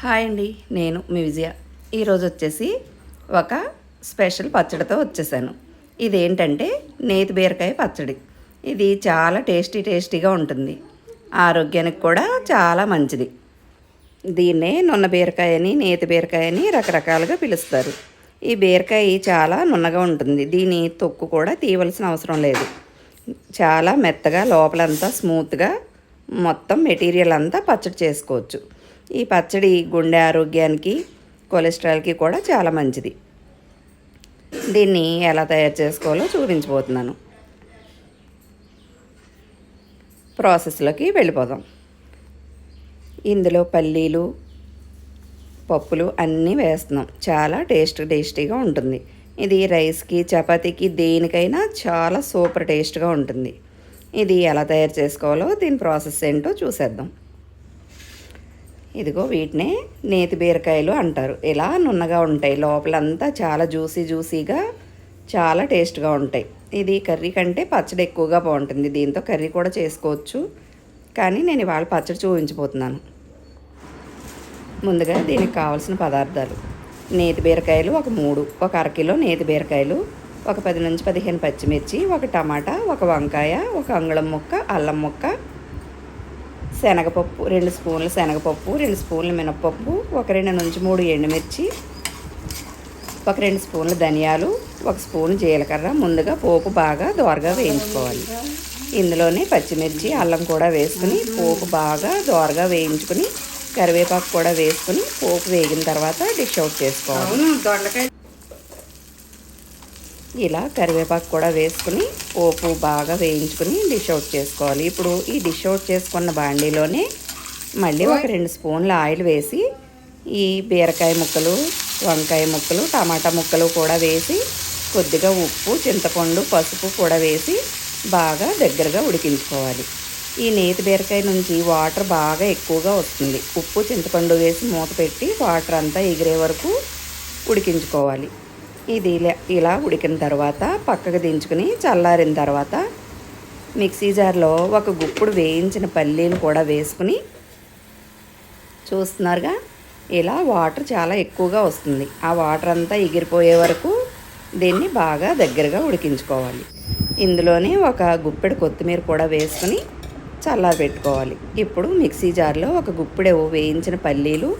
Hi అండి నేను మీ విజయ. ఈరోజు వచ్చేసి ఒక స్పెషల్ పచ్చడితో వచ్చేసాను. ఇదేంటంటే నేతి బీరకాయ పచ్చడి. ఇది చాలా టేస్టీ టేస్టీగా ఉంటుంది. ఆరోగ్యానికి కూడా చాలా మంచిది. దీన్నే నున్న బీరకాయ అని నేతి బీరకాయ అని రకరకాలుగా పిలుస్తారు. ఈ బీరకాయ చాలా నున్నగా ఉంటుంది. దీని తొక్కు కూడా తీయవలసిన అవసరం లేదు. చాలా మెత్తగా లోపలంతా స్మూత్గా మొత్తం మెటీరియల్ అంతా పచ్చడి చేసుకోవచ్చు. ఈ పచ్చడి గుండె ఆరోగ్యానికి కొలెస్ట్రాల్కి కూడా చాలా మంచిది. దీన్ని ఎలా తయారు చేసుకోవాలో చూపించబోతున్నాను. ప్రాసెస్లోకి వెళ్ళిపోదాం. ఇందులో పల్లీలు పప్పులు అన్నీ వేస్తున్నాం. చాలా టేస్ట్ టేస్టీగా ఉంటుంది. ఇది రైస్కి చపాతీకి దేనికైనా చాలా సూపర్ టేస్ట్గా ఉంటుంది. ఇది ఎలా తయారు చేసుకోవాలో దీని ప్రాసెస్ ఏంటో చూసేద్దాం. ఇదిగో వీటినే నేతి బీరకాయలు అంటారు. ఇలా నున్నగా ఉంటాయి. లోపలంతా చాలా జ్యూసీ జ్యూసీగా చాలా టేస్ట్గా ఉంటాయి. ఇది కర్రీ కంటే పచ్చడి ఎక్కువగా బాగుంటుంది. దీంతో కర్రీ కూడా చేసుకోవచ్చు. కానీ నేను ఇవాళ పచ్చడి చూపించబోతున్నాను. ముందుగా దీనికి కావాల్సిన పదార్థాలు. నేతి బీరకాయలు ఒక మూడు ఒక అరకిలో నేతి బీరకాయలు ఒక పది నుంచి పదిహేను పచ్చిమిర్చి ఒక టమాటా ఒక వంకాయ ఒక అంగుళం ముక్క అల్లం ముక్క శనగపప్పు రెండు స్పూన్లు శనగపప్పు రెండు స్పూన్లు మినపప్పు ఒక రెండు నుంచి మూడు ఎండుమిర్చి ఒక రెండు స్పూన్లు ధనియాలు ఒక స్పూన్ జీలకర్ర. ముందుగా పోపు బాగా దోరగా వేయించుకోవాలి. ఇందులోనే పచ్చిమిర్చి అల్లం కూడా వేసుకుని పోపు బాగా దోరగా వేయించుకుని కరివేపాకు కూడా వేసుకుని పోపు వేగిన తర్వాత డిష్ అవుట్ చేసుకోవాలి. ఇలా కరివేపాకు కూడా వేసుకుని పోపు బాగా వేయించుకుని డిష్ అవుట్ చేసుకోవాలి. ఇప్పుడు ఈ డిష్ అవుట్ చేసుకున్న బాండీలోనే మళ్ళీ ఒక రెండు స్పూన్ల ఆయిల్ వేసి ఈ బీరకాయ ముక్కలు వంకాయ ముక్కలు టమాటా ముక్కలు కూడా వేసి కొద్దిగా ఉప్పు చింతపండు పసుపు కూడా వేసి బాగా దగ్గరగా ఉడికించుకోవాలి. ఈ నేతి బీరకాయ నుంచి వాటర్ బాగా ఎక్కువగా వస్తుంది. ఉప్పు చింతపండు వేసి మూత పెట్టి వాటర్ అంతా ఎగిరే వరకు ఉడికించుకోవాలి. ఇది ఇలా- ఇలా ఉడికిన తర్వాత పక్కకు దించుకుని చల్లారిన తర్వాత మిక్సీ జార్లో ఒక గుప్పుడు వేయించిన పల్లీలు కూడా వేసుకుని చూస్తున్నారుగా ఇలా వాటర్ చాలా ఎక్కువగా వస్తుంది. ఆ వాటర్ అంతా ఎగిరిపోయే వరకు దీన్ని బాగా దగ్గరగా ఉడికించుకోవాలి. ఇందులోనే ఒక గుప్పెడు కొత్తిమీర కూడా వేసుకుని చల్లారి పెట్టుకోవాలి ఇప్పుడు మిక్సీ జార్లో ఒక గుప్పెడు వేయించిన పల్లీలు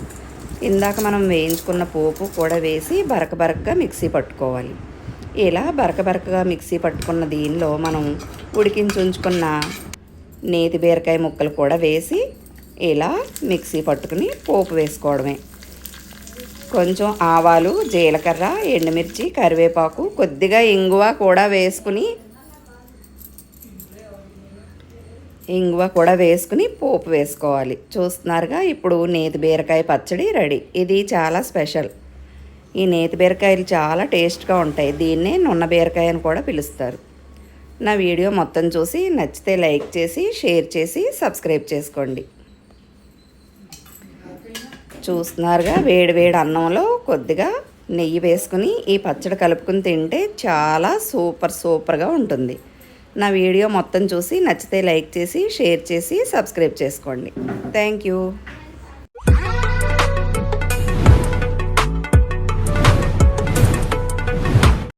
ఇందాక మనం వేయించుకున్న పోపు కూడా వేసి బరక బరకగా మిక్సీ పట్టుకోవాలి. ఇలా బరక బరకగా మిక్సీ పట్టుకున్న దీనిలో మనం ఉడికించి ఉంచుకున్న నేతి బీరకాయ ముక్కలు కూడా వేసి ఇలా మిక్సీ పట్టుకుని పోపు వేసుకోవడమే. కొంచెం ఆవాలు జీలకర్ర ఎండుమిర్చి కరివేపాకు కొద్దిగా ఇంగువ కూడా వేసుకుని ఇంగువ కూడా వేసుకుని పోపు వేసుకోవాలి. చూస్తున్నారుగా ఇప్పుడు నేతి బీరకాయ పచ్చడి రెడీ. ఇది చాలా స్పెషల్. ఈ నేతి బీరకాయలు చాలా టేస్ట్గా ఉంటాయి. దీన్నే నున్న బీరకాయ అని కూడా పిలుస్తారు. నా వీడియో మొత్తం చూసి నచ్చితే లైక్ చేసి షేర్ చేసి సబ్స్క్రైబ్ చేసుకోండి. చూస్తున్నారుగా వేడి వేడి అన్నంలో కొద్దిగా నెయ్యి వేసుకుని ఈ పచ్చడి కలుపుకుని తింటే చాలా సూపర్ సూపర్గా ఉంటుంది. నా వీడియో మొత్తం చూసి నచ్చితే లైక్ చేసి షేర్ చేసి సబ్స్క్రైబ్ చేసుకోండి. Thank you.